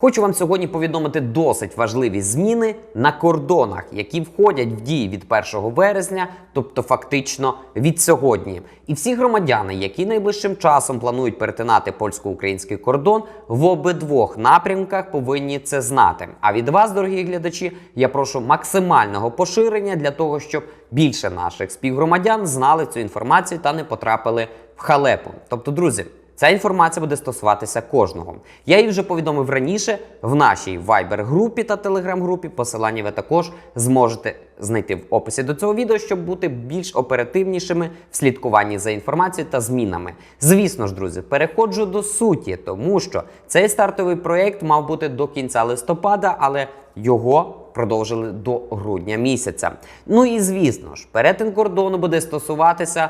Хочу вам сьогодні повідомити досить важливі зміни на кордонах, які входять в дії від 1 березня, тобто фактично від сьогодні. І всі громадяни, які найближчим часом планують перетинати польсько-український кордон, в обидвох напрямках повинні це знати. А від вас, дорогі глядачі, я прошу максимального поширення для того, щоб більше наших співгромадян знали цю інформацію та не потрапили в халепу. Тобто, друзі. Ця інформація буде стосуватися кожного. Я її вже повідомив раніше в нашій Viber-групі та Telegram-групі. Посилання ви також зможете знайти в описі до цього відео, щоб бути більш оперативнішими в слідкуванні за інформацією та змінами. Звісно ж, друзі, переходжу до суті, тому що цей стартовий проєкт мав бути до кінця листопада, але його продовжили до грудня місяця. Ну і звісно ж, перетин кордону буде стосуватися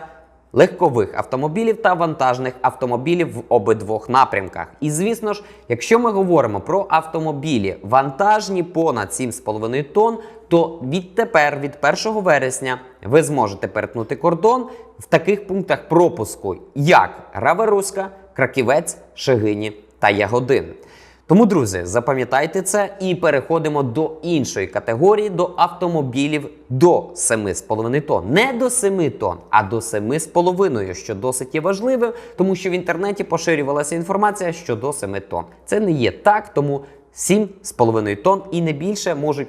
легкових автомобілів та вантажних автомобілів в обидвох напрямках. І звісно ж, якщо ми говоримо про автомобілі вантажні понад 7,5 тонн, то відтепер, від 1 вересня, ви зможете перетнути кордон в таких пунктах пропуску, як Раверуська, Краківець, Шегині та Ягодин. Тому, друзі, запам'ятайте це і переходимо до іншої категорії до автомобілів до 7,5 тонн. Не до 7 тонн, а до 7,5, що досить є важливим, тому що в інтернеті поширювалася інформація, що до 7 тонн. Це не є так, тому 7,5 тонн і не більше можуть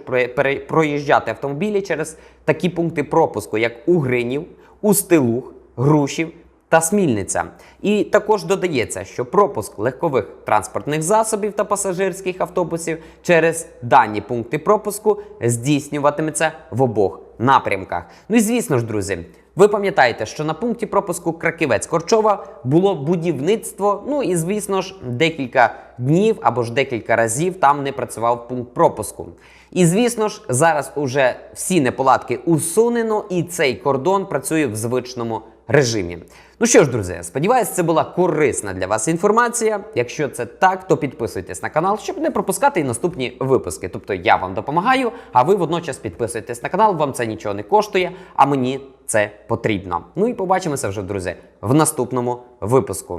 проїжджати автомобілі через такі пункти пропуску, як Угринів, Устилух, Грушів та Смільниця. І також додається, що пропуск легкових транспортних засобів та пасажирських автобусів через дані пункти пропуску здійснюватиметься в обох напрямках. Ну і звісно ж, друзі. Ви пам'ятаєте, що на пункті пропуску Краківець Корчова було будівництво. Ну і звісно ж, декілька днів або ж декілька разів там не працював пункт пропуску. І звісно ж, зараз уже всі неполадки усунено, і цей кордон працює в звичному режимі. Ну що ж, друзі, сподіваюсь, це була корисна для вас інформація. Якщо це так, то підписуйтесь на канал, щоб не пропускати і наступні випуски. Тобто я вам допомагаю, а ви водночас підписуєтесь на канал, вам це нічого не коштує, а мені це потрібно. Ну і побачимося вже, друзі, в наступному випуску.